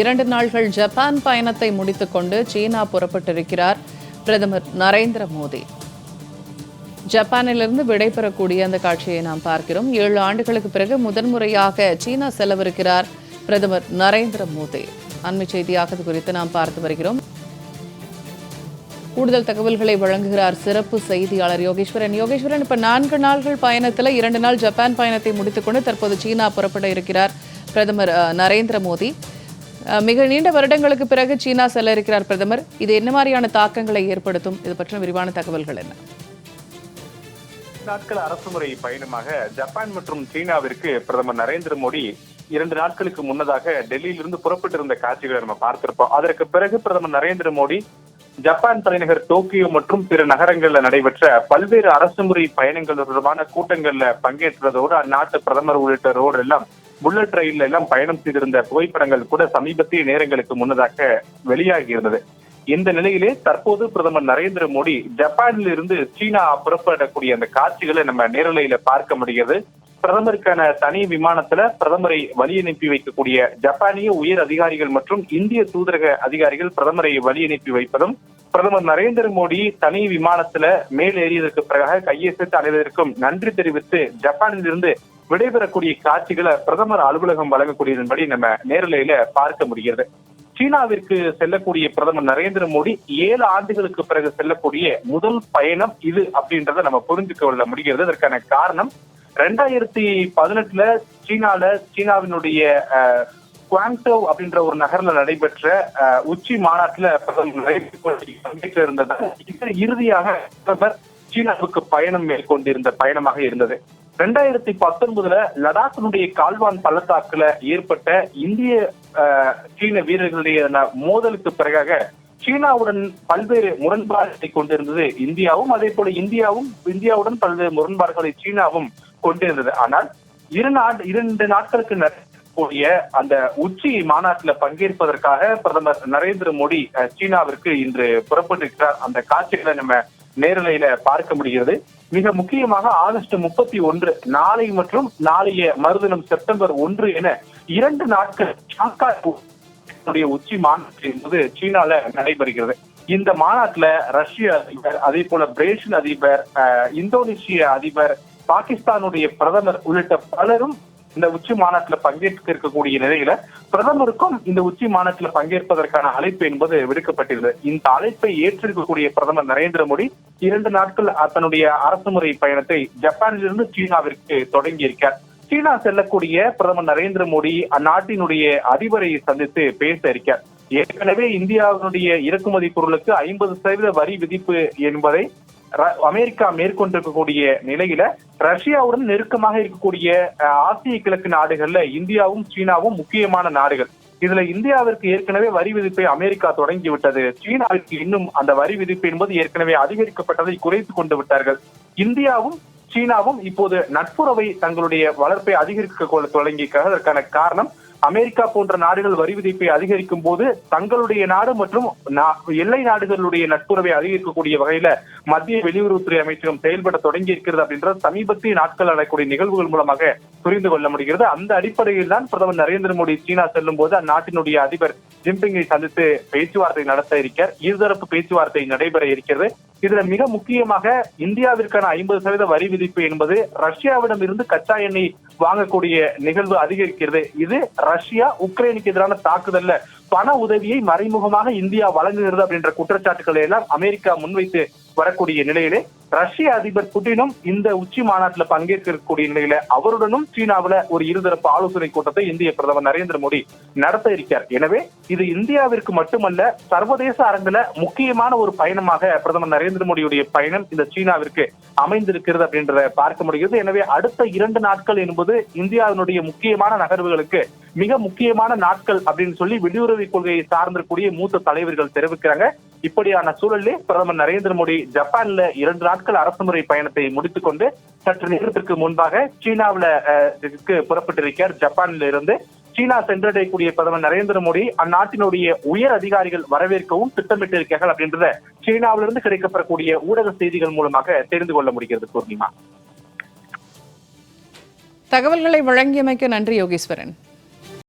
இரண்டு நாள்கள் ஜப்பான் பயணத்தை முடித்துக்கொண்டு சீனா புறப்பட்டிருக்கிறார் பிரதமர் நரேந்திர மோடி. ஜப்பானிலிருந்து விடைபெறக்கூடிய அந்த காட்சியை நாம் பார்க்கிறோம். ஏழு ஆண்டுகளுக்கு பிறகு முதன்முறையாக சீனா செல்லவிருக்கிறார் பிரதமர் நரேந்திர மோடி. அண்மை செய்தியாக இது குறித்து நாம் பார்த்து வருகிறோம். கூடுதல் தகவல்களை வழங்குகிறார் சிறப்பு செய்தியாளர் யோகேஸ்வரன். யோகேஸ்வரன் இப்ப நான்கு நாள்கள் பயணத்தில் இரண்டு நாள் ஜப்பான் பயணத்தை முடித்துக்கொண்டு தற்போது சீனா புறப்பட இருக்கிறார் பிரதமர் நரேந்திர மோடி. மிக நீண்ட வருடங்களுக்கு பிறகு சீனா செல்ல இருக்கிறார் பிரதமர். இது என்ன மாதிரியான தாக்கங்களை ஏற்படுத்தும்? இது பற்றின விரிவான தகவல்கள் என்ன? நாட்கள் அரசுமுறை பயணமாக ஜப்பான் மற்றும் சீனாவிற்கு பிரதமர் நரேந்திர மோடி இரண்டு நாட்களுக்கு முன்னதாக டெல்லியிலிருந்து புறப்பட்டிருந்த காட்சிகளை நம்ம பார்த்திருப்போம். அதற்கு பிறகு பிரதமர் நரேந்திர மோடி ஜப்பான் தலைநகர் டோக்கியோ மற்றும் பிற நகரங்கள்ல நடைபெற்ற பல்வேறு அரசுமுறை பயணங்கள் தொடர்பான கூட்டங்கள்ல பங்கேற்றதோடு அந்நாட்டு பிரதமர் உள்ளிட்டோரோடு எல்லாம் புல்லட் ரயில்ல எல்லாம் பயணம் செய்திருந்த புகைப்படங்கள் கூட சமீபத்திய நேரங்களுக்கு முன்னதாக வெளியாகி இருந்தது. இந்த நிலையிலே தற்போது பிரதமர் நரேந்திர மோடி ஜப்பானில் இருந்து சீனா புறப்படக்கூடிய அந்த காட்சிகளை நம்ம நேரலையில பார்க்க முடிகிறது. பிரதமருக்கான தனி விமானத்துல பிரதமரை வழி அனுப்பி வைக்கக்கூடிய ஜப்பானிய உயர் அதிகாரிகள் மற்றும் இந்திய தூதரக அதிகாரிகள் பிரதமரை வழி அனுப்பி வைப்பதும் பிரதமர் நரேந்திர மோடி தனி விமானத்துல மேல் ஏறியதற்கு பிறகு சேர்த்து அனைவருக்கும் நன்றி தெரிவித்து ஜப்பானில் இருந்து விடைபெறக்கூடிய காட்சிகளை பிரதமர் அலுவலகம் வழங்கக்கூடியதன்படி நம்ம நேரலையில பார்க்க முடிகிறது. சீனாவிற்கு செல்லக்கூடிய பிரதமர் நரேந்திர மோடி ஏழு ஆண்டுகளுக்கு பிறகு செல்லக்கூடிய முதல் பயணம் இது அப்படின்றத நம்ம புரிஞ்சுக்க கொள்ள முடிகிறது. இதற்கான காரணம் ரெண்டாயிரத்தி பதினெட்டுல சீனால சீனாவினுடைய அஹ், குவாங்டோ அப்படின்ற ஒரு நகர்ல நடைபெற்ற உச்சி மாநாட்டுல பிரதமர் நரேந்திர மோடி பங்கேற்று இருந்ததால் இது இறுதியாக பிரதமர் சீனாவுக்கு பயணம் மேற்கொண்டிருந்த பயணமாக இருந்தது. ரெண்டாயிரத்தி பத்தொன்பதுல லடாக்கினுடைய கால்வான் பள்ளத்தாக்குல ஏற்பட்ட இந்திய சீன வீரர்களுடைய மோதலுக்கு பிறகாக சீனாவுடன் பல்வேறு முரண்பாடுகளை கொண்டிருந்தது இந்தியாவும் அதே போல இந்தியாவும் இந்தியாவுடன் பல்வேறு முரண்பாடுகளை சீனாவும் கொண்டிருந்தது. ஆனால் இரு நாட் இரண்டு நாட்களுக்கு நடக்கக்கூடிய அந்த உச்சி மாநாட்டில் பங்கேற்பதற்காக பிரதமர் நரேந்திர மோடி அஹ், சீனாவிற்கு இன்று புறப்பட்டிருக்கிறார். அந்த காட்சிகளை நம்ம நேரலையில பார்க்க முடிகிறது. மிக முக்கியமாக ஆகஸ்ட் முப்பத்தி ஒன்று நாளை மற்றும் நாளைய மறுதினம் செப்டம்பர் ஒன்று என இரண்டு நாட்கள் ஷாங்காய் உச்சி மாநாட்டு என்பது சீனால நடைபெறுகிறது. இந்த மாநாட்டுல ரஷ்ய அதிபர் அதே போல பிரேசில் அதிபர் இந்தோனேஷிய அதிபர் பாகிஸ்தானுடைய பிரதமர் உள்ளிட்ட பலரும் இந்த உச்சி மாநாட்டுல பங்கேற்க இருக்கக்கூடிய நிலையில பிரதமருக்கும் இந்த உச்சி மாநாட்டுல பங்கேற்பதற்கான அழைப்பு என்பது விடுக்கப்பட்டிருந்தது. இந்த அழைப்பை ஏற்றிருக்கக்கூடிய பிரதமர் நரேந்திர மோடி இரண்டு நாட்கள் தன்னுடைய அரசுமுறை பயணத்தை ஜப்பானிலிருந்து சீனாவிற்கு தொடங்கி இருக்கார் சீனா செல்லக்கூடிய பிரதமர் நரேந்திர மோடி அந்நாட்டினுடைய அதிபரை சந்தித்து பேச இருக்கார். ஏற்கனவே இந்தியாவினுடைய இறக்குமதி பொருளுக்கு ஐம்பது சதவீத வரி விதிப்பு என்பதை அமெரிக்கா மேற்கொண்டிருக்கக்கூடிய நிலையில ரஷ்யாவுடன் நெருக்கமாக இருக்கக்கூடிய ஆசிய கிழக்கு நாடுகள்ல இந்தியாவும் சீனாவும் முக்கியமான நாடுகள். இதுல இந்தியாவிற்கு ஏற்கனவே வரி விதிப்பை அமெரிக்கா தொடங்கி விட்டது சீனாவிற்கு இன்னும் அந்த வரி விதிப்பு என்பது ஏற்கனவே அதிகரிக்கப்பட்டதை குறைத்து கொண்டு விட்டார்கள். இந்தியாவும் சீனாவும் இப்போது நட்புறவை தங்களுடைய வளர்ப்பை அதிகரிக்க கொள்ள தொடங்கியிருக்கிறது அதற்கான காரணம் அமெரிக்கா போன்ற நாடுகள் வரி விதிப்பை அதிகரிக்கும் போது தங்களுடைய நாடு மற்றும் நா- எல்லை நாடுகளுடைய நட்புறவை அதிகரிக்கக்கூடிய வகையில மத்திய வெளியுறவுத்துறை அமைச்சகம் செயல்பட தொடங்கி இருக்கிறது அப்படின்ற சமீபத்திய நாட்கள் நடக்கக்கூடிய நிகழ்வுகள் மூலமாக புரிந்து கொள்ள முடிகிறது. அந்த அடிப்படையில் தான் பிரதமர் நரேந்திர மோடி சீனா செல்லும் போது அந்நாட்டினுடைய அதிபர் ஜின்பிங்கை சந்தித்து பேச்சுவார்த்தை நடத்த இருக்கிறார் இருதரப்பு பேச்சுவார்த்தை நடைபெற இருக்கிறது. இதுல மிக முக்கியமாக இந்தியாவிற்கான ஐம்பது சதவீத வரி விதிப்பு என்பது ரஷ்யாவிடம் இருந்து கச்சா எண்ணெய் வாங்கக்கூடிய நிகழ்வு அதிகரிக்கிறது. இது ரஷ்யா உக்ரைனுக்கு எதிரான தாக்குதல்ல பண உதவியை மறைமுகமாக இந்தியா வழங்குகிறது அப்படின்ற குற்றச்சாட்டுகளை எல்லாம் அமெரிக்கா முன்வைத்து வரக்கூடிய நிலையிலே ரஷ்ய அதிபர் புட்டினும் இந்த உச்சி மாநாட்டில் பங்கேற்கக்கூடிய நிலையில அவருடனும் சீனாவுல ஒரு இருதரப்பு ஆலோசனை கூட்டத்தை இந்திய பிரதமர் நரேந்திர மோடி நடத்த இருக்கிறார். எனவே இது இந்தியாவிற்கு மட்டுமல்ல சர்வதேச அரங்குல முக்கியமான ஒரு பயணமாக பிரதமர் நரேந்திர மோடியுடைய பயணம் இந்த சீனாவிற்கு அமைந்திருக்கிறது அப்படின்றத பார்க்க முடிகிறது. எனவே அடுத்த இரண்டு நாட்கள் என்பது இந்தியாவினுடைய முக்கியமான நகர்வுகளுக்கு மிக முக்கியமான நாட்கள் அப்படின்னு சொல்லி வெளியுறவு கொள்கையை சார்ந்திருக்கூடிய மூத்த தலைவர்கள் தெரிவிக்கிறாங்க. இப்படியான சூழலில் பிரதமர் நரேந்திர மோடி ஜப்பான்ல இரண்டு நாட்கள் அரசுமுறை பயணத்தை முடித்துக்கொண்டு சற்று நேரத்திற்கு முன்பாக சீனாவுல புறப்பட்டிருக்கிறார். ஜப்பானில் இருந்து சீனா சென்றடையக்கூடிய பிரதமர் நரேந்திர மோடி அந்நாட்டினுடைய உயர் அதிகாரிகள் வரவேற்கவும் திட்டமிட்டிருக்கிறார்கள் அப்படின்றத சீனாவிலிருந்து கிடைக்கப்பெறக்கூடிய ஊடக செய்திகள் மூலமாக தெரிந்து கொள்ள முடிகிறது பூர்ணிமா. தகவல்களை வழங்கியமைக்க நன்றி யோகேஸ்வரன்.